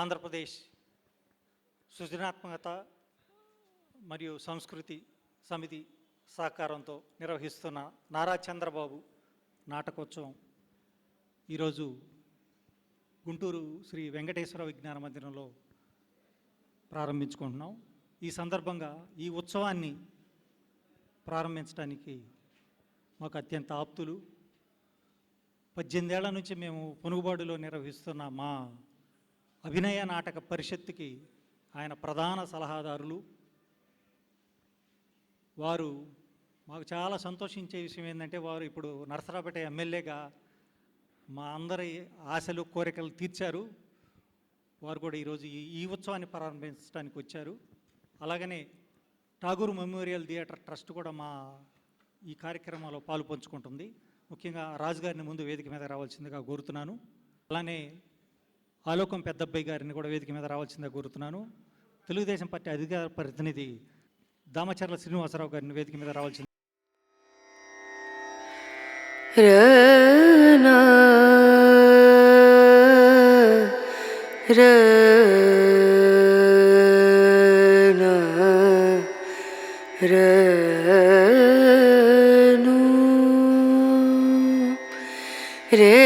ఆంధ్రప్రదేశ్ సృజనాత్మకత మరియు సంస్కృతి సమితి సహకారంతో నిర్వహిస్తున్న నారా చంద్రబాబు నాటకోత్సవం ఈరోజు గుంటూరు శ్రీ వెంకటేశ్వర విజ్ఞాన మందిరంలో ప్రారంభించుకుంటున్నాం. ఈ సందర్భంగా ఈ ఉత్సవాన్ని ప్రారంభించడానికి మాకు అత్యంత ఆప్తులు. పద్దెనిమిదేళ్ళ నుంచి మేము పునుగుబాటులో నిర్వహిస్తున్న మా అభినయ నాటక పరిషత్తుకి ఆయన ప్రధాన సలహాదారులు. వారు మాకు చాలా సంతోషించే విషయం ఏంటంటే వారు ఇప్పుడు నరసరాపేట ఎమ్మెల్యేగా మా అందరి ఆశలు కోరికలు తీర్చారు. వారు కూడా ఈరోజు ఈ ఈ ఉత్సవాన్ని ప్రారంభించడానికి వచ్చారు. అలాగనే ఠాగూర్ మెమోరియల్ థియేటర్ ట్రస్ట్ కూడా మా ఈ కార్యక్రమంలో పాలు పంచుకుంటుంది. ముఖ్యంగా రాజుగారిని ముందు వేదిక మీద రావాల్సిందిగా కోరుతున్నాను. అలానే ఆలోకం పెద్దబ్బాయి గారిని కూడా వేదిక మీద రావాల్సిందే కోరుతున్నాను. తెలుగుదేశం పార్టీ అధికార ప్రతినిధి దామచర్ల శ్రీనివాసరావు గారిని వేదిక మీద రావాల్సింది. రే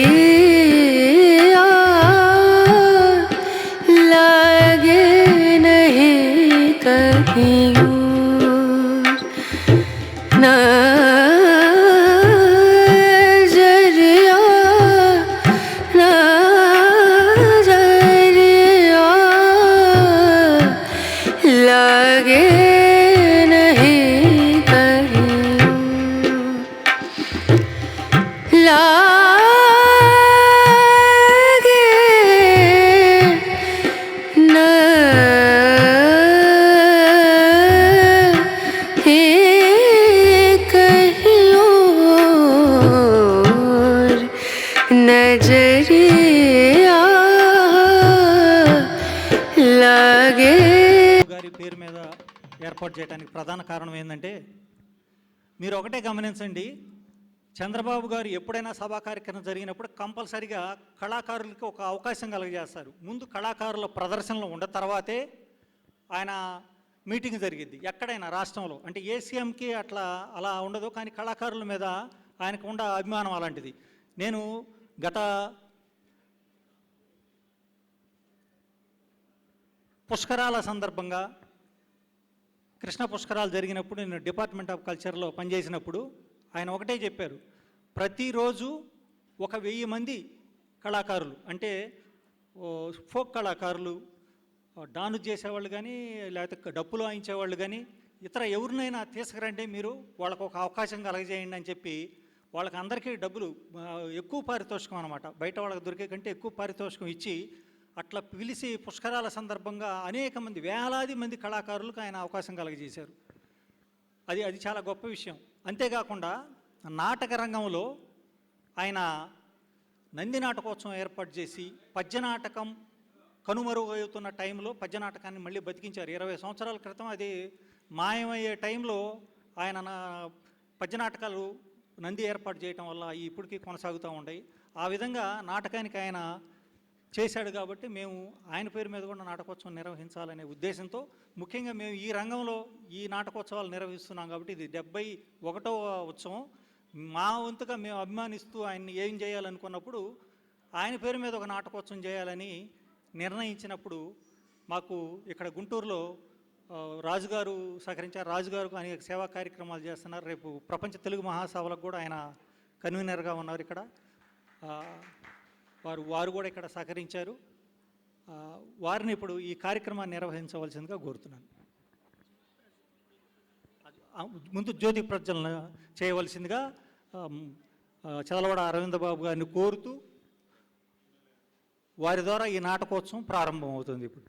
పేరు మీద ఏర్పాటు చేయడానికి ప్రధాన కారణం ఏంటంటే మీరు ఒకటే గమనించండి చంద్రబాబు గారు ఎప్పుడైనా సభా కార్యక్రమం జరిగినప్పుడు కంపల్సరిగా కళాకారులకి ఒక అవకాశం కలగజేస్తారు. ముందు కళాకారుల ప్రదర్శనలు ఉండ తర్వాతే ఆయన మీటింగ్ జరిగింది ఎక్కడైనా రాష్ట్రంలో. అంటే ఏ సీఎంకి అట్లా అలా ఉండదు. కానీ కళాకారుల మీద ఆయనకు ఉండ అభిమానం అలాంటిది. నేను గత పుష్కరాల సందర్భంగా కృష్ణ పుష్కరాలు జరిగినప్పుడు నేను డిపార్ట్మెంట్ ఆఫ్ కల్చర్లో పనిచేసినప్పుడు ఆయన ఒకటే చెప్పారు ప్రతిరోజు ఒక వెయ్యి మంది కళాకారులు. అంటే ఫోక్ కళాకారులు ఓ డాన్స్ చేసేవాళ్ళు కానీ లేకపోతే డప్పులు వాయించేవాళ్ళు కానీ ఇతర ఎవరినైనా తీసుకురండి మీరు వాళ్ళకు ఒక అవకాశం కలగజేయండి అని చెప్పి వాళ్ళకి అందరికీ డబ్బులు ఎక్కువ పారితోషికం అనమాట బయట వాళ్ళకి దొరికే కంటే ఎక్కువ పారితోషికం ఇచ్చి అట్లా పిలిచి పుష్కరాల సందర్భంగా అనేక మంది వేలాది మంది కళాకారులకు ఆయన అవకాశం కలగజేశారు. అది అది చాలా గొప్ప విషయం. అంతేకాకుండా నాటక రంగంలో ఆయన నంది నాటకోత్సవం ఏర్పాటు చేసి పద్యనాటకం కనుమరుగవుతున్న టైంలో పద్యనాటకాన్ని మళ్ళీ బతికించారు. ఇరవై సంవత్సరాల క్రితం అది మాయమయ్యే టైంలో ఆయన నా పద్యనాటకాలు నంది ఏర్పాటు చేయటం వల్ల ఇప్పటికీ కొనసాగుతూ ఉన్నాయి ఆ విధంగా నాటకానికి ఆయన చేశాడు కాబట్టి మేము ఆయన పేరు మీద కూడా నాటకోత్సవం నిర్వహించాలనే ఉద్దేశంతో ముఖ్యంగా మేము ఈ రంగంలో ఈ నాటకోత్సవాలు నిర్వహిస్తున్నాం కాబట్టి ఇది డెబ్బై ఒకటవ ఉత్సవం. మా వంతుగా మేము అభిమానిస్తూ ఆయన్ని ఏం చేయాలనుకున్నప్పుడు ఆయన పేరు మీద ఒక నాటకోత్సవం చేయాలని నిర్ణయించినప్పుడు మాకు ఇక్కడ గుంటూరులో రాజుగారు సహకరించారు. రాజుగారు అనేక సేవా కార్యక్రమాలు చేస్తున్నారు. రేపు ప్రపంచ తెలుగు మహాసభలకు కూడా ఆయన కన్వీనర్గా ఉన్నారు ఇక్కడ. వారు వారు కూడా ఇక్కడ సహకరించారు. వారిని ఇప్పుడు ఈ కార్యక్రమాన్ని నిర్వహించవలసిందిగా కోరుతున్నాను. ముందు జ్యోతి ప్రజ్వలన చేయవలసిందిగా చదలవాడ అరవింద బాబు గారిని కోరుతూ వారి ద్వారా ఈ నాటకోత్సవం ప్రారంభం అవుతుంది ఇప్పుడు.